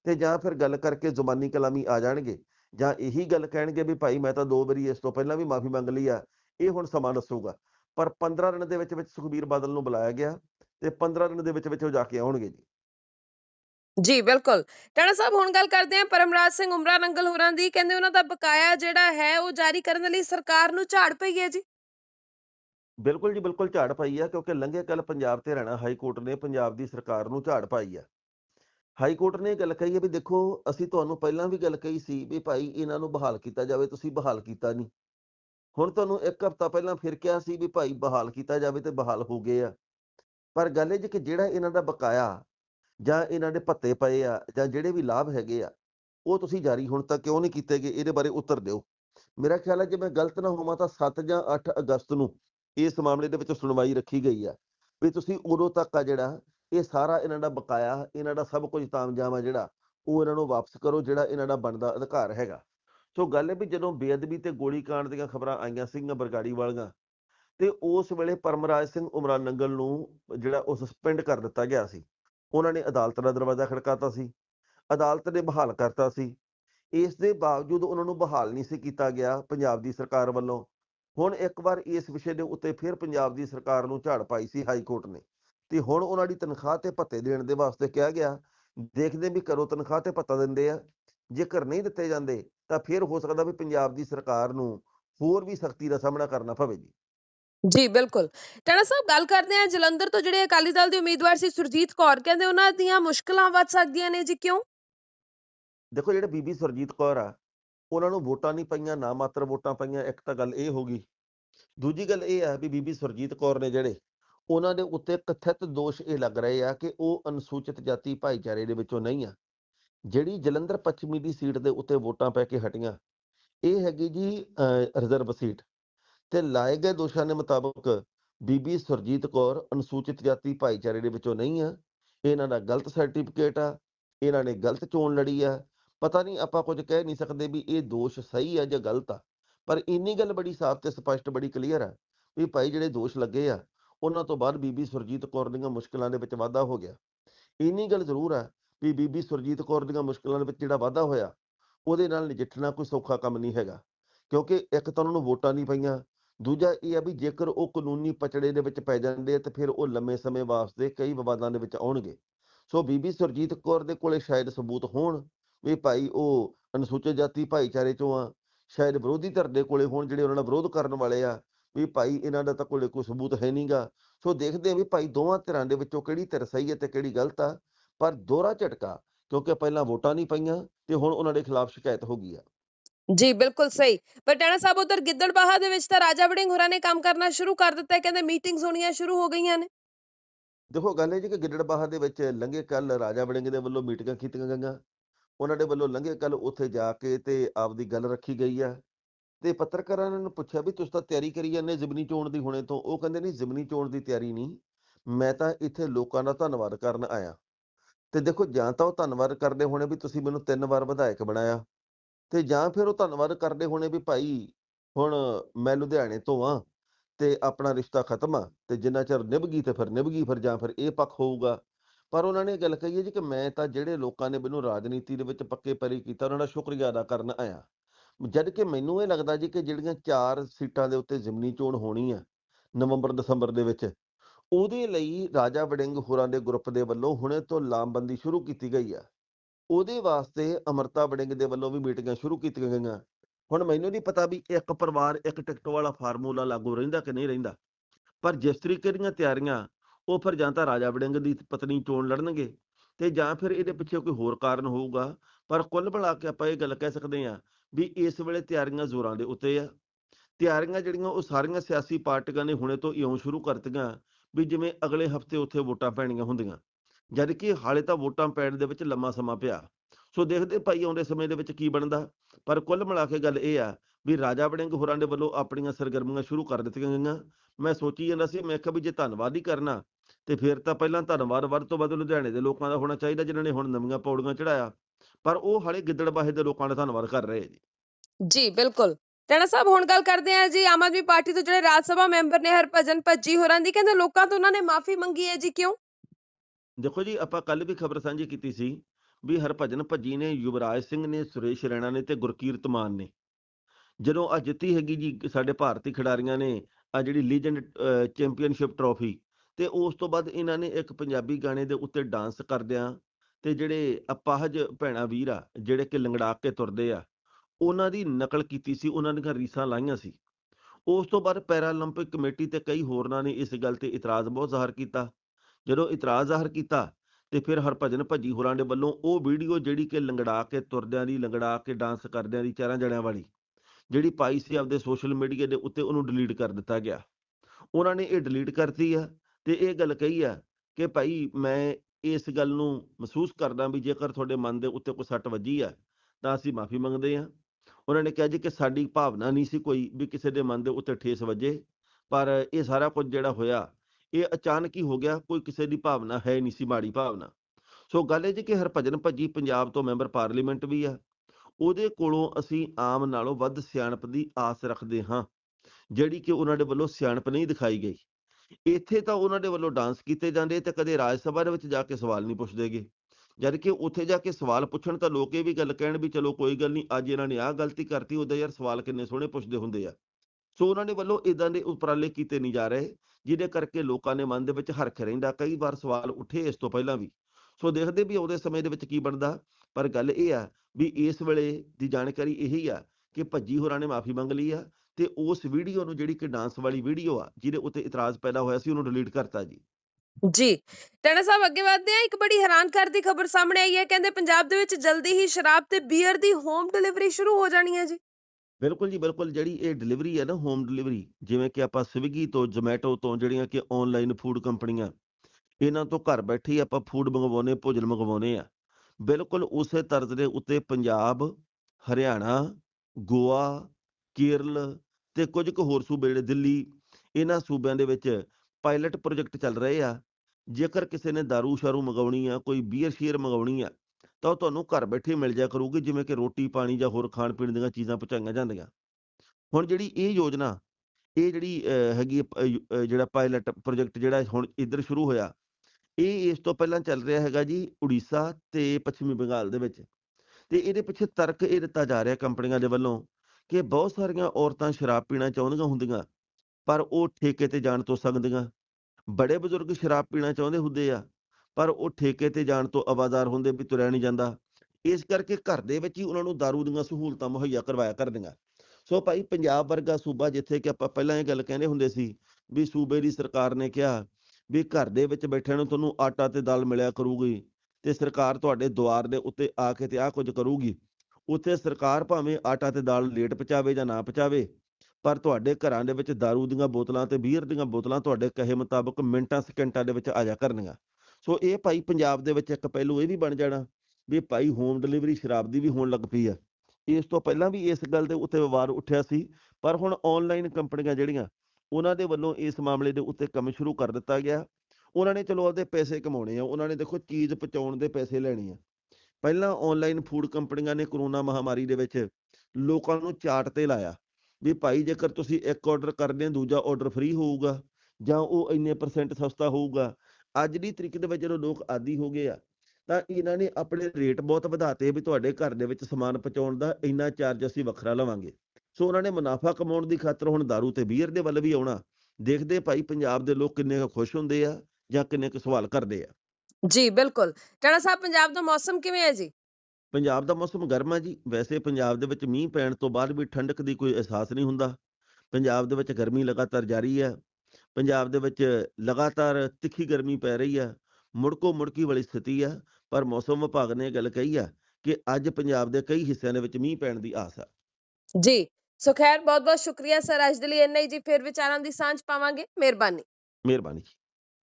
ਤੇ ਜਾਂ ਫਿਰ ਗੱਲ ਕਰਕੇ ਜ਼ੁਬਾਨੀ ਕਲਾਮੀ ਆ ਜਾਣਗੇ ਜਾਂ ਇਹੀ ਗੱਲ ਕਹਿਣਗੇ ਵੀ ਭਾਈ ਮੈਂ ਤਾਂ ਦੋ ਵਾਰੀ ਇਸ ਤੋਂ ਪਹਿਲਾਂ ਵੀ ਮਾਫੀ ਮੰਗ ਲਈ ਆ, ਇਹ ਹੁਣ ਸਮਾਂ ਦੱਸੂਗਾ। ਪਰ 15 ਦਿਨ ਦੇ ਵਿੱਚ ਵਿੱਚ ਸੁਖਬੀਰ ਬਾਦਲ ਨੂੰ ਬੁਲਾਇਆ ਗਿਆ ਤੇ 15 ਦਿਨ ਦੇ ਵਿੱਚ ਵਿੱਚ ਉਹ ਜਾ ਕੇ ਆਉਣਗੇ ਜੀ। ਜੀ, ਬਿਲਕੁਲ। ਟਾਣਾ ਸਾਹਿਬ, ਹੁਣ ਗੱਲ ਕਰਦੇ ਹਾਂ ਪਰਮਰਾਜ ਸਿੰਘ ਉਮਰਾ ਨੰਗਲ ਹੋਰਾਂ ਦੀ। ਕਹਿੰਦੇ ਉਹਨਾਂ ਦਾ ਬਕਾਇਆ ਜਿਹੜਾ ਹੈ ਉਹ ਜਾਰੀ ਕਰਨ ਲਈ ਸਰਕਾਰ ਨੂੰ ਝਾੜ ਪਈ ਹੈ ਜੀ। ਬਿਲਕੁਲ ਜੀ, ਬਿਲਕੁਲ ਝਾੜ ਪਾਈ ਆ, ਕਿਉਂਕਿ ਲੰਘੇ ਕੱਲ ਪੰਜਾਬ ਤੇ ਹਰਿਆਣਾ ਹਾਈ ਕੋਰਟ ਨੇ, ਪੰਜਾਬ ਦੀ ਸਰਕਾਰ ਨੂੰ ਝਾੜ ਪਾਈ ਆ। ਹਾਈ ਕੋਰਟ ਨੇ ਇਹ ਗੱਲ ਕਹੀ ਹੈ ਵੀ ਦੇਖੋ, ਅਸੀਂ ਤੁਹਾਨੂੰ ਪਹਿਲਾਂ ਵੀ ਗੱਲ ਕਹੀ ਸੀ ਵੀ ਭਾਈ ਇਹਨਾਂ ਨੂੰ ਬਹਾਲ ਕੀਤਾ ਜਾਵੇ, ਤੁਸੀਂ ਬਹਾਲ ਕੀਤਾ ਨਹੀਂ। ਹੁਣ ਤੁਹਾਨੂੰ ਇੱਕ ਹਫ਼ਤਾ ਪਹਿਲਾਂ ਫਿਰ ਕਿਹਾ ਸੀ ਵੀ ਭਾਈ ਬਹਾਲ ਕੀਤਾ ਜਾਵੇ ਤੇ ਬਹਾਲ ਹੋ ਗਏ ਆ। ਪਰ ਗੱਲ ਇਹ ਜੀ ਕਿ ਜਿਹੜਾ ਇਹਨਾਂ ਦਾ ਬਕਾਇਆ ਜਾਂ ਇਹਨਾਂ ਦੇ ਭੱਤੇ ਪਏ ਆ ਜਾਂ ਜਿਹੜੇ ਵੀ ਲਾਭ ਹੈਗੇ ਆ, ਉਹ ਤੁਸੀਂ ਜਾਰੀ ਹੁਣ ਤੱਕ ਕਿਉਂ ਨਹੀਂ ਕੀਤੇ ਗਏ? ਇਹਦੇ ਬਾਰੇ ਉੱਤਰ ਦਿਓ। ਮੇਰਾ ਖਿਆਲ ਹੈ ਜੇ ਮੈਂ ਗਲਤ ਨਾ ਹੋਵਾਂ ਤਾਂ 7 ਜਾਂ 8 ਅਗਸਤ ਨੂੰ ਇਸ ਮਾਮਲੇ ਦੇ ਵਿੱਚ ਸੁਣਵਾਈ ਰੱਖੀ ਗਈ ਆ ਵੀ ਤੁਸੀਂ ਉਦੋਂ ਤੱਕ ਆ ਜਿਹੜਾ, ਇਹ ਸਾਰਾ ਇਹਨਾਂ ਦਾ ਬਕਾਇਆ, ਇਹਨਾਂ ਦਾ ਸਭ ਕੁਝ ਤਾਮਜਾਮ ਆ ਜਿਹੜਾ, ਉਹ ਇਹਨਾਂ ਨੂੰ ਵਾਪਸ ਕਰੋ ਜਿਹੜਾ ਇਹਨਾਂ ਦਾ ਬਣਦਾ ਅਧਿਕਾਰ ਹੈਗਾ। ਸੋ ਗੱਲ ਹੈ ਵੀ ਜਦੋਂ ਬੇਅਦਬੀ ਤੇ ਗੋਲੀकांड ਦੀਆਂ ਖਬਰਾਂ ਆਈਆਂ ਸੀਗੀਆਂ ਬਰਗਾੜੀ ਵਾਲੀਆਂ, ਤੇ ਉਸ ਵੇਲੇ ਪਰਮਰਾਜ ਸਿੰਘ ਉਮਰਾਂ ਨੰਗਲ ਨੂੰ ਜਿਹੜਾ ਉਹ ਸਸਪੈਂਡ ਕਰ ਦਿੱਤਾ ਗਿਆ ਸੀ। ਉਹਨਾਂ ਨੇ ਅਦਾਲਤ ਦਾ ਦਰਵਾਜ਼ਾ ਖੜਕਾਤਾ ਸੀ, ਅਦਾਲਤ ਨੇ ਬਹਾਲ ਕਰਤਾ ਸੀ। ਇਸ ਦੇ ਬਾਵਜੂਦ ਉਹਨਾਂ ਨੂੰ ਬਹਾਲ ਨਹੀਂ ਸੀ ਕੀਤਾ ਗਿਆ ਪੰਜਾਬ ਦੀ ਸਰਕਾਰ ਵੱਲੋਂ। ਹੁਣ ਇੱਕ ਵਾਰ ਇਸ ਵਿਸ਼ੇ ਦੇ ਉੱਤੇ ਫਿਰ ਪੰਜਾਬ ਦੀ ਸਰਕਾਰ ਨੂੰ ਝਾੜ ਪਾਈ ਸੀ ਹਾਈ ਕੋਰਟ ਨੇ ਤੇ ਹੁਣ ਉਹਨਾਂ ਦੀ ਤਨਖਾਹ ਤੇ ਭੱਤੇ ਦੇਣ ਦੇ ਵਾਸਤੇ ਕਿਹਾ ਗਿਆ ਦੇਖਦੇ ਵੀ ਕਰੋ ਤਨਖਾਹ ਤੇ ਭੱਤਾ ਦਿੰਦੇ ਆ ਜੇਕਰ ਨਹੀਂ ਦਿੱਤੇ ਜਾਂਦੇ ਤਾਂ ਫਿਰ ਹੋ ਸਕਦਾ ਵੀ ਪੰਜਾਬ ਦੀ ਸਰਕਾਰ ਨੂੰ ਹੋਰ ਵੀ ਸਖਤੀ ਦਾ ਸਾਹਮਣਾ ਕਰਨਾ ਪਵੇ ਜੀ। ਜੀ ਬਿਲਕੁਲ। ਟਾਣਾ ਸਾਹਿਬ ਗੱਲ ਕਰਦੇ ਹਾਂ ਜਲੰਧਰ ਤੋਂ ਜਿਹੜੇ ਅਕਾਲੀ ਦਲ ਦੇ ਉਮੀਦਵਾਰ ਸੀ ਸੁਰਜੀਤ ਕੌਰ ਕਹਿੰਦੇ ਉਹਨਾਂ ਦੀਆਂ ਮੁਸ਼ਕਲਾਂ ਵੱਧ ਸਕਦੀਆਂ ਨੇ ਜੀ ਕਿਉਂ? ਦੇਖੋ ਜਿਹੜੇ ਬੀਬੀ ਸੁਰਜੀਤ ਕੌਰ ਆ ਉਹਨਾਂ ਨੂੰ ਵੋਟਾਂ ਨਹੀਂ ਪਈਆਂ, ਨਾ ਮਾਤਰ ਵੋਟਾਂ ਪਈਆਂ, ਇੱਕ ਤਾਂ ਗੱਲ ਇਹ ਹੋ ਗਈ। ਦੂਜੀ ਗੱਲ ਇਹ ਆ ਵੀ ਬੀਬੀ ਸੁਰਜੀਤ ਕੌਰ ਨੇ ਜਿਹੜੇ ਉਹਨਾਂ ਦੇ ਉੱਤੇ ਕਥਿਤ ਦੋਸ਼ ਇਹ ਲੱਗ ਰਹੇ ਆ ਕਿ ਉਹ ਅਨੁਸੂਚਿਤ ਜਾਤੀ ਭਾਈਚਾਰੇ ਦੇ ਵਿੱਚੋਂ ਨਹੀਂ ਆ। ਜਿਹੜੀ ਜਲੰਧਰ ਪੱਛਮੀ ਦੀ ਸੀਟ ਦੇ ਉੱਤੇ ਵੋਟਾਂ ਪੈ ਕੇ ਹਟੀਆਂ, ਇਹ ਹੈਗੀ ਜੀ ਰਿਜ਼ਰਵ ਸੀਟ। ਤੇ ਲਾਏ ਗਏ ਦੋਸ਼ਾਂ ਦੇ ਮੁਤਾਬਕ ਬੀਬੀ ਸੁਰਜੀਤ ਕੌਰ ਅਨੁਸੂਚਿਤ ਜਾਤੀ ਭਾਈਚਾਰੇ ਦੇ ਵਿੱਚੋਂ ਨਹੀਂ ਆ। ਇਹਨਾਂ ਦਾ ਗਲਤ ਸਰਟੀਫਿਕੇਟ ਆ, ਇਹਨਾਂ ਨੇ ਗਲਤ ਚੋਣ ਲੜੀ ਆ ਪਤਾ ਨਹੀਂ ਆਪਾਂ ਕੁਝ ਕਹਿ ਨਹੀਂ ਸਕਦੇ ਵੀ ਇਹ ਦੋਸ਼ ਸਹੀ ਆ ਜਾਂ ਗਲਤ ਆ, ਪਰ ਇੰਨੀ ਗੱਲ ਬੜੀ ਸਾਫ਼ ਤੇ ਸਪਸ਼ਟ, ਬੜੀ ਕਲੀਅਰ ਆ ਵੀ ਭਾਈ ਜਿਹੜੇ ਦੋਸ਼ ਲੱਗੇ ਆ, ਉਹਨਾਂ ਤੋਂ ਬਾਅਦ ਬੀਬੀ ਸੁਰਜੀਤ ਕੌਰ ਦੀਆਂ ਮੁਸ਼ਕਲਾਂ ਦੇ ਵਿੱਚ ਵਾਧਾ ਹੋ ਗਿਆ। ਇੰਨੀ ਗੱਲ ਜ਼ਰੂਰ ਆ ਵੀ ਬੀਬੀ ਸੁਰਜੀਤ ਕੌਰ ਦੀਆਂ ਮੁਸ਼ਕਲਾਂ ਦੇ ਵਿੱਚ ਜਿਹੜਾ ਵਾਧਾ ਹੋਇਆ, ਉਹਦੇ ਨਾਲ ਨਜਿੱਠਣਾ ਕੋਈ ਸੌਖਾ ਕੰਮ ਨਹੀਂ ਹੈਗਾ, ਕਿਉਂਕਿ ਇੱਕ ਤਾਂ ਉਹਨਾਂ ਨੂੰ ਵੋਟਾਂ ਨਹੀਂ ਪਈਆਂ, ਦੂਜਾ ਇਹ ਆ ਵੀ ਜੇਕਰ ਉਹ ਕਾਨੂੰਨੀ ਪਚੜੇ ਦੇ ਵਿੱਚ ਪੈ ਜਾਂਦੇ ਤਾਂ ਫਿਰ ਉਹ ਲੰਮੇ ਸਮੇਂ ਵਾਸਤੇ ਕਈ ਵਿਵਾਦਾਂ ਦੇ ਵਿੱਚ ਆਉਣਗੇ। ਸੋ ਬੀਬੀ ਸੁਰਜੀਤ ਕੌਰ ਦੇ ਕੋਲੇ ਸ਼ਾਇਦ ਸਬੂਤ ਹੋਣ ਵੀ ਭਾਈ ਉਹ ਅਨੁਸੂਚਿਤ ਜਾਤੀ ਭਾਈਚਾਰੇ ਚੋਂ ਆ ਸ਼ਾਇਦ ਵਿਰੋਧੀ ਧਿਰ ਦੇ ਕੋਲੇ ਹੋਣ ਜਿਹੜੇ ਉਹਨਾਂ ਨਾਲ ਵਿਰੋਧ ਕਰਨ ਵਾਲੇ ਆ ਵੀ ਭਾਈ ਇਹਨਾਂ ਦਾ ਤਾਂ ਕੋਲੇ ਕੋਈ ਸਬੂਤ ਹੈ ਨਹੀਂਗਾ ਸੋ ਦੇਖਦੇ ਆ ਵੀ ਭਾਈ ਦੋਵਾਂ ਧਿਰਾਂ ਦੇ ਵਿੱਚੋਂ ਕਿਹੜੀ ਧਿਰ ਸਹੀ ਹੈ ਤੇ ਕਿਹੜੀ ਗਲਤ ਆ ਪਰ ਦੋਹਰਾ ਝਟਕਾ ਕਿਉਂਕਿ ਪਹਿਲਾਂ ਵੋਟਾਂ ਨਹੀਂ ਪਈਆਂ ਤੇ ਹੁਣ ਉਹਨਾਂ ਦੇ ਖਿਲਾਫ ਸ਼ਿਕਾਇਤ ਹੋ ਗਈ ਆ। ਜੀ ਬਿਲਕੁਲ ਸਹੀ। ਪਰ ਟਾਣਾ ਸਾਹਿਬ ਉਧਰ ਗਿੱਦੜਬਾਹਾ ਦੇ ਵਿੱਚ ਤਾਂ ਰਾਜਾ ਵੜਿੰਗ ਹੋਰਾਂ ਨੇ ਕੰਮ ਕਰਨਾ ਸ਼ੁਰੂ ਕਰ ਦਿੱਤਾ ਹੈ ਕਹਿੰਦੇ ਮੀਟਿੰਗਸ ਹੋਣੀਆਂ ਸ਼ੁਰੂ ਹੋ ਗਈਆਂ ਨੇ। ਦੇਖੋ ਗੱਲ ਇਹ ਜੀ ਕਿ ਗਿੱਦੜਬਾਹਾ ਦੇ ਵਿੱਚ ਲੰਘੇ ਕੱਲ ਰਾਜਾ ਵੜਿੰਗ ਦੇ ਵੱਲੋਂ ਮੀਟਿੰਗਾਂ ਕੀਤੀਆਂ ਗਈਆਂ। ਉਹਨਾਂ ਦੇ ਵੱਲੋਂ ਲੰਘੇ ਕੱਲ ਉੱਥੇ ਜਾ ਕੇ ਤੇ ਆਪਦੀ ਗੱਲ ਰੱਖੀ ਗਈ ਆ। ਤੇ ਪੱਤਰਕਾਰਾਂ ਨੇ ਪੁੱਛਿਆ ਵੀ ਤੁਸੀਂ ਤਾਂ ਤਿਆਰੀ ਕਰੀ ਜਾਂਦੇ ਜ਼ਿਮਨੀ ਚੋਣ ਦੀ ਹੁਣੇ ਤੋਂ। ਉਹ ਕਹਿੰਦੇ ਨਹੀਂ ਜ਼ਿਮਨੀ ਚੋਣ ਦੀ ਤਿਆਰੀ ਨਹੀਂ। ਮੈਂ ਤਾਂ ਇੱਥੇ ਲੋਕਾਂ ਦਾ ਧੰਨਵਾਦ ਕਰਨ ਆਇਆ। ਤੇ ਦੇਖੋ ਜਾਂ ਤਾਂ ਉਹ ਧੰਨਵਾਦ ਕਰਦੇ ਹੋਣੇ ਵੀ ਤੁਸੀਂ ਮੈਨੂੰ ਤਿੰਨ ਵਾਰ ਵਿਧਾਇਕ ਬਣਾਇਆ ਤੇ ਜਾਂ ਫਿਰ ਉਹ ਧੰਨਵਾਦ ਕਰਦੇ ਹੋਣੇ ਵੀ ਭਾਈ ਹੁਣ ਮੈਂ ਲੁਧਿਆਣੇ ਤੋਂ ਆ ਤੇ ਆਪਣਾ ਰਿਸ਼ਤਾ ਖਤਮ ਆ ਤੇ ਜਿੰਨਾ ਚਿਰ ਨਿਭ ਗਈ ਤੇ ਫਿਰ ਨਿਭ ਗਈ, ਫਿਰ ਜਾਂ ਫਿਰ ਇਹ ਪੱਖ ਹੋਊਗਾ। ਪਰ ਉਹਨਾਂ ਨੇ ਇਹ ਗੱਲ ਕਹੀ ਹੈ ਜੀ ਕਿ ਮੈਂ ਤਾਂ ਜਿਹੜੇ ਲੋਕਾਂ ਨੇ ਮੈਨੂੰ ਰਾਜਨੀਤੀ ਦੇ ਵਿੱਚ ਪੱਕੇ ਪਰੀ ਕੀਤਾ, ਉਹਨਾਂ ਦਾ ਸ਼ੁਕਰੀਆ ਅਦਾ ਕਰਨ ਆਇਆ। ਜਦ ਕਿ ਮੈਨੂੰ ਇਹ ਲੱਗਦਾ ਜੀ ਕਿ ਜਿਹੜੀਆਂ ਚਾਰ ਸੀਟਾਂ ਦੇ ਉੱਤੇ ਜ਼ਿਮਨੀ ਚੋਣ ਹੋਣੀ ਆ ਨਵੰਬਰ, ਦਸੰਬਰ ਦੇ ਵਿੱਚ, ਉਹਦੇ ਲਈ ਰਾਜਾ ਵੜਿੰਗ ਹੋਰਾਂ ਦੇ ਗਰੁੱਪ ਦੇ ਵੱਲੋਂ ਹੁਣੇ ਤੋਂ ਲਾਮਬੰਦੀ ਸ਼ੁਰੂ ਕੀਤੀ ਗਈ ਆ। ਉਹਦੇ ਵਾਸਤੇ ਅਮਰਤਾ ਵੜਿੰਗ ਦੇ ਵੱਲੋਂ ਵੀ ਮੀਟਿੰਗਾਂ ਸ਼ੁਰੂ ਕੀਤੀਆਂ ਗਈਆਂ। ਹੁਣ ਮੈਨੂੰ ਨਹੀਂ ਪਤਾ ਵੀ ਇੱਕ ਪਰਿਵਾਰ, ਇੱਕ ਟਿਕਟ ਵਾਲਾ ਫਾਰਮੂਲਾ ਲਾਗੂ ਰਹਿੰਦਾ ਕਿ ਨਹੀਂ ਰਹਿੰਦਾ। ਪਰ ਜਿਸ ਤਰੀਕੇ ਦੀਆਂ ਤਿਆਰੀਆਂ ਉਹ ਫਿਰ ਜਾਂ ਤਾਂ ਰਾਜਾ ਵੜਿੰਗ ਦੀ ਪਤਨੀ ਚੋਣ ਲੜਨਗੇ ਤੇ ਜਾਂ ਫਿਰ ਇਹਦੇ ਪਿੱਛੇ ਕੋਈ ਹੋਰ ਕਾਰਨ ਹੋਊਗਾ। ਪਰ ਕੁੱਲ ਮਿਲਾ ਕੇ ਆਪਾਂ ਇਹ ਗੱਲ ਕਹਿ ਸਕਦੇ ਹਾਂ ਵੀ ਇਸ ਵੇਲੇ ਤਿਆਰੀਆਂ ਜ਼ੋਰਾਂ ਦੇ ਉੱਤੇ ਆ। ਤਿਆਰੀਆਂ ਜਿਹੜੀਆਂ ਉਹ ਸਾਰੀਆਂ ਸਿਆਸੀ ਪਾਰਟੀਆਂ ਨੇ ਹੁਣੇ ਤੋਂ ਇਉਂ ਸ਼ੁਰੂ ਕਰਤੀਆਂ ਵੀ ਜਿਵੇਂ ਅਗਲੇ ਹਫ਼ਤੇ ਉੱਥੇ ਵੋਟਾਂ ਪੈਣੀਆਂ ਹੁੰਦੀਆਂ। ਜਦ ਕਿ ਹਾਲੇ ਤਾਂ ਵੋਟਾਂ ਪੈਣ ਦੇ ਵਿੱਚ ਲੰਮਾ ਸਮਾਂ ਪਿਆ। ਸੋ ਦੇਖਦੇ ਭਾਈ ਆਉਂਦੇ ਸਮੇਂ ਦੇ ਵਿੱਚ ਕੀ ਬਣਦਾ। ਪਰ ਕੁੱਲ ਮਿਲਾ ਕੇ ਗੱਲ ਇਹ ਆ ਵੀ ਰਾਜਾ ਵੜਿੰਗ ਹੋਰਾਂ ਦੇ ਵੱਲੋਂ ਆਪਣੀਆਂ ਸਰਗਰਮੀਆਂ ਸ਼ੁਰੂ ਕਰ ਦਿੱਤੀਆਂ ਗਈਆਂ। ਮੈਂ ਸੋਚੀ ਜਾਂਦਾ ਸੀ, ਮੈਂ ਕਿਹਾ ਵੀ ਜੇ ਧੰਨਵਾਦ ਹੀ ਕਰਨਾ ਤੇ ਫਿਰ ਤਾਂ ਪਹਿਲਾਂ ਧੰਨਵਾਦ ਵੱਧ ਤੋਂ ਵੱਧ ਲੁਧਿਆਣੇ ਦੇ ਲੋਕਾਂ ਦਾ ਹੋਣਾ ਚਾਹੀਦਾ ਜਿਨ੍ਹਾਂ ਨੇ ਹੁਣ ਨਵੀਆਂ ਪੌੜੀਆਂ ਚੜਾਇਆ ਪਰ ਉਹ ਹਾਲੇ ਗਿੱਦੜਬਾਹੇ ਦੇ ਲੋਕਾਂ ਦਾ ਧੰਨਵਾਦ ਕਰ ਰਹੇ ਜੀ ਜੀ ਬਿਲਕੁਲ। ਟਾਣਾ ਸਾਹਿਬ ਹੁਣ ਗੱਲ ਕਰਦੇ ਆ ਜੀ ਆਮ ਆਦਮੀ ਪਾਰਟੀ ਤੋਂ ਜਿਹੜੇ ਰਾਜ ਸਭਾ ਮੈਂਬਰ ਨੇ ਹਰਭਜਨ ਭੱਜੀ ਹੋਰਾਂ ਦੀ ਕਹਿੰਦੇ ਲੋਕਾਂ ਤੋਂ ਉਹਨਾਂ ਨੇ ਮਾਫੀ ਮੰਗੀ ਹੈ ਜੀ ਕਿਉਂ? ਦੇਖੋ ਜੀ ਆਪਾਂ ਕੱਲ ਵੀ ਖਬਰ ਸਾਂਝੀ ਕੀਤੀ ਸੀ ਵੀ ਹਰਭਜਨ ਭੱਜੀ ਨੇ ਯੁਵਰਾਜ ਸਿੰਘ ਨੇ ਸੁਰੇਸ਼ ਰੈਣਾ ਨੇ ਤੇ ਗੁਰਕੀਰਤ ਮਾਨ ਨੇ। ਜਦੋਂ ਆ ਜਿੱਤੀ ਹੈਗੀ ਜੀ ਸਾਡੇ ਭਾਰਤੀ ਖਿਡਾਰੀਆਂ ਨੇ ਆ ਜਿਹੜੀ ਲੀਜੈਂਡ ਚੈਂਪੀਅਨਸ਼ਿਪ ਟਰੋਫੀ ਤੇ ਉਸ ਤੋਂ ਬਾਅਦ ਇਹਨਾਂ ਨੇ ਇੱਕ ਪੰਜਾਬੀ ਗਾਣੇ ਦੇ ਉੱਤੇ ਡਾਂਸ ਕਰਦਿਆਂ ਤੇ ਜਿਹੜੇ ਅਪਾਹਜ ਭੈਣਾ ਵੀਰ ਆ, ਜਿਹੜੇ ਕਿ ਲੰਗੜਾ ਕੇ ਤੁਰਦੇ ਆ, ਉਹਨਾਂ ਦੀ ਨਕਲ ਕੀਤੀ ਸੀ, ਉਹਨਾਂ ਦੀਆਂ ਰੀਸਾਂ ਲਾਈਆਂ ਸੀ। ਉਸ ਤੋਂ ਬਾਅਦ ਪੈਰਾਲੰਪਿਕ ਕਮੇਟੀ ਤੇ ਕਈ ਹੋਰਨਾਂ ਨੇ ਇਸ ਗੱਲ ਤੇ ਇਤਰਾਜ਼ ਬਹੁਤ ਜ਼ਾਹਰ ਕੀਤਾ। ਜਦੋਂ ਇਤਰਾਜ਼ ਜ਼ਾਹਰ ਕੀਤਾ ਤੇ ਫਿਰ ਹਰਭਜਨ ਭੱਜੀ ਹੋਰਾਂ ਦੇ ਵੱਲੋਂ ਉਹ ਵੀਡੀਓ ਜਿਹੜੀ ਕਿ ਲੰਗੜਾ ਕੇ ਤੁਰਦਿਆਂ ਦੀ ਲੰਗੜਾ ਕੇ ਡਾਂਸ ਕਰਦਿਆਂ ਦੀ ਚਾਰਾਂ ਜਣਿਆਂ ਵਾਲੀ, ਜਿਹੜੀ ਪਾਈ ਸੀ ਆਪਦੇ ਸੋਸ਼ਲ ਮੀਡੀਆ ਦੇ ਉੱਤੇ ਉਹਨੂੰ ਡਿਲੀਟ ਕਰ ਦਿੱਤਾ ਗਿਆ। ਉਹਨਾਂ ਨੇ ਇਹ ਡਿਲੀਟ ਕਰਤੀ ਆ ਤੇ ਇਹ ਗੱਲ ਕਹੀ ਆ ਕਿ ਭਾਈ ਮੈਂ ਇਸ ਗੱਲ ਨੂੰ ਮਹਿਸੂਸ ਕਰਦਾ ਵੀ ਜੇਕਰ ਤੁਹਾਡੇ ਮਨ ਦੇ ਉੱਤੇ ਕੋਈ ਸੱਟ ਵੱਜੀ ਆ, ਤਾਂ ਅਸੀਂ ਮਾਫੀ ਮੰਗਦੇ ਆ ਉਹਨਾਂ ਨੇ ਕਿਹਾ ਜੀ ਕਿ ਸਾਡੀ ਭਾਵਨਾ ਨਹੀਂ ਸੀ ਕੋਈ ਵੀ ਕਿਸੇ ਦੇ ਮਨ ਦੇ ਉੱਤੇ ਠੇਸ ਵੱਜੇ, ਪਰ ਇਹ ਸਾਰਾ ਕੁਝ ਜਿਹੜਾ ਹੋਇਆ, ਇਹ ਅਚਾਨਕ ਹੀ ਹੋ ਗਿਆ, ਕੋਈ ਕਿਸੇ ਦੀ ਭਾਵਨਾ ਹੈ ਨਹੀਂ ਸੀ, ਮਾੜੀ ਭਾਵਨਾ। ਸੋ ਗੱਲ ਇਹ ਜੀ ਕਿ ਹਰਭਜਨ ਭੱਜੀ ਪੰਜਾਬ ਤੋਂ ਮੈਂਬਰ ਪਾਰਲੀਮੈਂਟ ਵੀ ਆ, ਉਹਦੇ ਕੋਲੋਂ ਅਸੀਂ ਆਮ ਨਾਲੋਂ ਵੱਧ ਸਿਆਣਪ ਦੀ ਆਸ ਰੱਖਦੇ ਹਾਂ, ਜਿਹੜੀ ਕਿ ਉਹਨਾਂ ਦੇ ਵੱਲੋਂ ਸਿਆਣਪ ਨਹੀਂ ਦਿਖਾਈ ਗਈ। ਇੱਥੇ ਤਾਂ ਉਹਨਾਂ ਦੇ ਵੱਲੋਂ ਡਾਂਸ ਕੀਤੇ ਜਾਂਦੇ ਤੇ ਕਦੇ ਰਾਜ ਸਭਾ ਦੇ ਵਿੱਚ ਜਾ ਕੇ ਸਵਾਲ ਨਹੀਂ ਪੁੱਛਦੇਗੇ ਜਦ ਕਿ ਉੱਥੇ ਜਾ ਕੇ ਸਵਾਲ ਪੁੱਛਣ ਤਾਂ ਲੋਕ ਇਹ ਵੀ ਗੱਲ ਕਹਿਣ ਵੀ ਚਲੋ ਕੋਈ ਗੱਲ ਨਹੀਂ, ਅੱਜ ਇਹਨਾਂ ਨੇ ਆਹ ਗਲਤੀ ਕਰਤੀ, ਉਹਦਾ ਯਾਰ ਸਵਾਲ ਕਿੰਨੇ ਸੋਹਣੇ ਪੁੱਛਦੇ ਹੁੰਦੇ ਆ। ਸੋ ਉਹਨਾਂ ਦੇ ਵੱਲੋਂ ਇਦਾਂ ਦੇ ਉਪਰਾਲੇ ਕੀਤੇ ਨਹੀਂ ਜਾ ਰਹੇ, ਜਿਹਦੇ ਕਰਕੇ ਲੋਕਾਂ ਦੇ ਮਨ ਦੇ ਵਿੱਚ ਹਰਖ ਰਹਿੰਦਾ, ਕਈ ਵਾਰ ਸਵਾਲ ਉੱਠੇ ਇਸ ਤੋਂ ਪਹਿਲਾਂ ਵੀ। ਸੋ ਦੇਖਦੇ ਵੀ ਆਉਂਦੇ ਸਮੇਂ ਦੇ ਵਿੱਚ ਕੀ ਬਣਦਾ, ਪਰ ਗੱਲ ਇਹ ਆ ਵੀ ਇਸ ਵੇਲੇ ਦੀ ਜਾਣਕਾਰੀ ਇਹੀ ਆ ਕਿ ਭੱਜੀ ਹੋਰਾਂ ਨੇ ਮਾਫੀ ਮੰਗ ਲਈ ਆ ਤੇ ਉਸ ਵੀਡੀਓ ਨੂੰ ਜਿਹੜੀ ਕਿ ਡਾਂਸ ਵਾਲੀ ਵੀਡੀਓ ਆ ਜਿਹਦੇ ਉੱਤੇ ਇਤਰਾਜ਼ ਪੈਦਾ ਹੋਇਆ ਸੀ ਉਹਨੂੰ ਡਿਲੀਟ ਕਰਤਾ ਜੀ। ਜੀ ਟਾਣਾ ਸਾਹਿਬ ਅੱਗੇ ਵਧਦੇ ਆ ਇੱਕ ਬੜੀ ਹੈਰਾਨ ਕਰ ਦੀ ਖਬਰ ਸਾਹਮਣੇ ਆਈ ਹੈ ਕਹਿੰਦੇ ਪੰਜਾਬ ਦੇ ਵਿੱਚ ਜਲਦੀ ਹੀ ਸ਼ਰਾਬ ਤੇ ਬੀਅਰ ਦੀ ਹੋਮ ਡਿਲੀਵਰੀ ਸ਼ੁਰੂ ਹੋ ਜਾਣੀ ਹੈ ਜੀ। ਬਿਲਕੁਲ ਜੀ ਬਿਲਕੁਲ ਜਿਹੜੀ ਇਹ ਡਿਲੀਵਰੀ ਹੈ ਨਾ ਹੋਮ ਡਿਲੀਵਰੀ ਜਿਵੇਂ ਕਿ ਆਪਾਂ ਸਵਿਗੀ ਤੋਂ ਜ਼ੋਮੈਟੋ ਤੋਂ ਜਿਹੜੀਆਂ ਕਿ ਆਨਲਾਈਨ ਫੂਡ ਕੰਪਨੀਆਂ ਇਹਨਾਂ ਤੋਂ ਘਰ ਬੈਠੇ ਹੀ ਆਪਾਂ ਫੂਡ ਮੰਗਵਾਉਨੇ ਭੋਜਨ ਮੰਗਵਾਉਨੇ ਆ ਬਿਲਕੁਲ ਉਸੇ ਤਰਜ਼ ਦੇ ਉੱਤੇ ਪੰਜਾਬ ਹਰਿਆਣਾ ਗੋਆ ਕੇਰਲ ਤੇ ਕੁਝ ਕੁ ਹੋਰ ਸੂਬੇ ਜਿਹੜੇ ਦਿੱਲੀ, ਇਹਨਾਂ ਸੂਬਿਆਂ ਦੇ ਵਿੱਚ ਪਾਇਲਟ ਪ੍ਰੋਜੈਕਟ ਚੱਲ ਰਹੇ ਆ। ਜੇਕਰ ਕਿਸੇ ਨੇ ਦਾਰੂ ਸ਼ਾਰੂ ਮੰਗਾਉਣੀ ਆ, ਕੋਈ ਬੀਅਰ ਸ਼ੀਅਰ ਮੰਗਾਉਣੀ ਆ, ਤਾਂ ਉਹ ਤੁਹਾਨੂੰ ਘਰ ਬੈਠੇ ਮਿਲ ਜਾ ਕਰੂਗੀ, ਜਿਵੇਂ ਕਿ ਰੋਟੀ ਪਾਣੀ ਜਾਂ ਹੋਰ ਖਾਣ ਪੀਣ ਦੀਆਂ ਚੀਜ਼ਾਂ ਪਹੁੰਚਾਈਆਂ ਜਾਂਦੀਆਂ। ਹੁਣ ਜਿਹੜੀ ਇਹ ਯੋਜਨਾ, ਇਹ ਜਿਹੜੀ ਹੈਗੀ ਜਿਹੜਾ ਪਾਇਲਟ ਪ੍ਰੋਜੈਕਟ ਜਿਹੜਾ ਹੁਣ ਇੱਧਰ ਸ਼ੁਰੂ ਹੋਇਆ, ਇਹ ਇਸ ਤੋਂ ਪਹਿਲਾਂ ਚੱਲ ਰਿਹਾ ਹੈਗਾ ਜੀ ਉੜੀਸਾ ਤੇ ਪੱਛਮੀ ਬੰਗਾਲ ਦੇ ਵਿੱਚ। ਤੇ ਇਹਦੇ ਪਿੱਛੇ ਤਰਕ ਇਹ ਦਿੱਤਾ ਜਾ ਰਿਹਾ ਕੰਪਨੀਆਂ ਦੇ ਵੱਲੋਂ। ਕਿ ਬਹੁਤ ਸਾਰੀਆਂ ਔਰਤਾਂ ਸ਼ਰਾਬ ਪੀਣਾ ਚਾਹੁੰਦੀਆਂ ਹੁੰਦੀਆਂ, ਪਰ ਉਹ ਠੇਕੇ ਤੇ ਜਾਣ ਤੋਂ ਸੰਗਦੀਆਂ ਬੜੇ ਬਜ਼ੁਰਗ ਸ਼ਰਾਬ ਪੀਣਾ ਚਾਹੁੰਦੇ ਹੁੰਦੇ ਆ, ਪਰ ਉਹ ਠੇਕੇ ਤੇ ਜਾਣ ਤੋਂ ਆਵਾਜ਼ਾਰ ਹੁੰਦੇ ਵੀ ਤੁਰਿਆ ਨਹੀਂ ਜਾਂਦਾ। ਇਸ ਕਰਕੇ ਘਰ ਦੇ ਵਿੱਚ ਹੀ ਉਹਨਾਂ ਨੂੰ ਦਾਰੂ ਦੀਆਂ ਸਹੂਲਤਾਂ ਮੁਹੱਈਆ ਕਰਵਾਇਆ ਕਰਦੀਆਂ। ਸੋ ਭਾਈ ਪੰਜਾਬ ਵਰਗਾ ਸੂਬਾ ਜਿੱਥੇ ਕਿ ਆਪਾਂ ਪਹਿਲਾਂ ਇਹ ਗੱਲ ਕਹਿੰਦੇ ਹੁੰਦੇ ਸੀ ਵੀ ਸੂਬੇ ਦੀ ਸਰਕਾਰ ਨੇ ਕਿਹਾ ਵੀ ਘਰ ਦੇ ਵਿੱਚ ਬੈਠਿਆਂ ਨੂੰ ਤੁਹਾਨੂੰ ਆਟਾ ਤੇ ਦਾਲ ਮਿਲਿਆ ਕਰੂਗੀ ਤੇ ਸਰਕਾਰ ਤੁਹਾਡੇ ਦੁਆਰ ਦੇ ਉੱਤੇ ਆ ਕੇ ਤੇ ਆਹ ਕੁਝ ਕਰੂਗੀ। ਉੱਥੇ ਸਰਕਾਰ ਭਾਵੇਂ ਆਟਾ ਤੇ ਦਾਲ ਲੇਟ ਪਹੁੰਚਾਵੇ ਜਾਂ ਨਾ ਪਹੁੰਚਾਵੇ, ਪਰ ਤੁਹਾਡੇ ਘਰਾਂ ਦੇ ਵਿੱਚ ਦਾਰੂ ਦੀਆਂ ਬੋਤਲਾਂ ਤੇ ਬੀਅਰ ਦੀਆਂ ਬੋਤਲਾਂ ਤੁਹਾਡੇ ਕਹੇ ਮੁਤਾਬਕ ਮਿੰਟਾਂ, ਸਕਿੰਟਾਂ ਦੇ ਵਿੱਚ ਆ ਜਾ ਕਰਨੀਆਂ ਸੋ ਇਹ ਭਾਈ ਪੰਜਾਬ ਦੇ ਵਿੱਚ ਇੱਕ ਪਹਿਲੂ ਇਹ ਵੀ ਬਣ ਜਾਣਾ ਵੀ ਭਾਈ ਹੋਮ ਡਿਲੀਵਰੀ ਸ਼ਰਾਬ ਦੀ ਵੀ ਹੋਣ ਲੱਗ ਪਈ ਆ। ਇਸ ਤੋਂ ਪਹਿਲਾਂ ਵੀ ਇਸ ਗੱਲ ਦੇ ਉੱਤੇ ਵਿਵਾਦ ਉੱਠਿਆ ਸੀ, ਪਰ ਹੁਣ ਆਨਲਾਈਨ ਕੰਪਨੀਆਂ ਜਿਹੜੀਆਂ, ਉਹਨਾਂ ਦੇ ਵੱਲੋਂ ਇਸ ਮਾਮਲੇ ਦੇ ਉੱਤੇ ਕੰਮ ਸ਼ੁਰੂ ਕਰ ਦਿੱਤਾ ਗਿਆ। ਉਹਨਾਂ ਨੇ ਚਲੋ ਉਹਦੇ ਪੈਸੇ ਕਮਾਉਣੇ ਆ, ਉਹਨਾਂ ਨੇ ਦੇਖੋ ਚੀਜ਼ ਪਹੁੰਚਾਉਣ ਦੇ ਪੈਸੇ ਲੈਣੇ ਆ। ਪਹਿਲਾਂ ਆਨਲਾਈਨ ਫੂਡ ਕੰਪਨੀਆਂ ਨੇ ਕਰੋਨਾ ਮਹਾਮਾਰੀ ਦੇ ਵਿੱਚ ਲੋਕਾਂ ਨੂੰ ਚਾਟ ਤੇ ਲਾਇਆ ਵੀ ਭਾਈ ਜੇਕਰ ਤੁਸੀਂ ਇੱਕ ਆਰਡਰ ਕਰਦੇ ਹੋ, ਦੂਜਾ ਆਰਡਰ ਫ੍ਰੀ ਹੋਊਗਾ ਜਾਂ ਉਹ ਇੰਨੇ ਪਰਸੈਂਟ ਸਸਤਾ ਹੋਊਗਾ, ਅੱਜ ਦੀ ਤਰੀਕ ਦੇ ਵਿੱਚ ਜਦੋਂ ਲੋਕ ਆਦੀ ਹੋ ਗਏ ਆ, ਤਾਂ ਇਹਨਾਂ ਨੇ ਆਪਣੇ ਰੇਟ ਬਹੁਤ ਵਧਾਤੇ ਵੀ ਤੁਹਾਡੇ ਘਰ ਦੇ ਵਿੱਚ ਸਮਾਨ ਪਹੁੰਚਾਉਣ ਦਾ ਇੰਨਾ ਚਾਰਜ ਅਸੀਂ ਵੱਖਰਾ ਲਵਾਂਗੇ। ਸੋ ਉਹਨਾਂ ਨੇ ਮੁਨਾਫਾ ਕਮਾਉਣ ਦੀ ਖਾਤਰ ਹੁਣ दारू ਤੇ ਬੀਅਰ ਦੇ ਵੱਲ ਵੀ ਆਉਣਾ, ਦੇਖਦੇ ਭਾਈ ਪੰਜਾਬ ਦੇ ਲੋਕ ਕਿੰਨੇ ਕੁ ਖੁਸ਼ ਹੁੰਦੇ ਆ ਜਾਂ ਕਿੰਨੇ ਕੁ ਸਵਾਲ ਕਰਦੇ ਆ। ਜੀ ਬਿਲਕੁਲ। ਟਾਣਾ ਸਾਹਿਬ ਪੰਜਾਬ ਦਾ ਮੌਸਮ ਕਿਵੇਂ ਹੈ ਜੀ? ਪੰਜਾਬ ਦਾ ਮੌਸਮ ਗਰਮ ਆ ਜੀ। ਵੈਸੇ ਪੰਜਾਬ ਦੇ ਵਿੱਚ ਮੀਂਹ ਪੈਣ ਤੋਂ ਬਾਅਦ ਵੀ ਠੰਡਕ ਦੀ ਕੋਈ ਅਹਿਸਾਸ ਨਹੀਂ ਹੁੰਦਾ। ਪੰਜਾਬ ਦੇ ਵਿੱਚ ਗਰਮੀ ਲਗਾਤਾਰ ਜਾਰੀ ਹੈ। ਪੰਜਾਬ ਦੇ ਵਿੱਚ ਲਗਾਤਾਰ ਤਿੱਖੀ ਗਰਮੀ ਪੈ ਰਹੀ ਹੈ। ਮੁੜਕੋ ਮੁੜਕੀ ਵਾਲੀ ਸਥਿਤੀ ਆ ਪਰ ਮੌਸਮ ਵਿਭਾਗ ਨੇ ਇਹ ਗੱਲ ਕਹੀ ਆ ਕਿ ਅੱਜ ਪੰਜਾਬ ਦੇ ਕਈ ਹਿੱਸਿਆਂ ਦੇ ਵਿੱਚ ਮੀਂਹ ਪੈਣ ਦੀ ਆਸ ਆ ਜੀ। ਸੋ ਖੈਰ ਬਹੁਤ ਬਹੁਤ ਸ਼ੁਕਰੀਆ ਸਰ। ਅੱਜ ਦੇ ਲਈ ਇੰਨਾ ਹੀ ਜੀ। ਫਿਰ ਵਿਚਾਰਾਂ ਦੀ ਸਾਂਝ ਪਾਵਾਂਗੇ। ਮਿਹਰਬਾਨੀ। ਮਿਹਰਬਾਨੀ ਜੀ।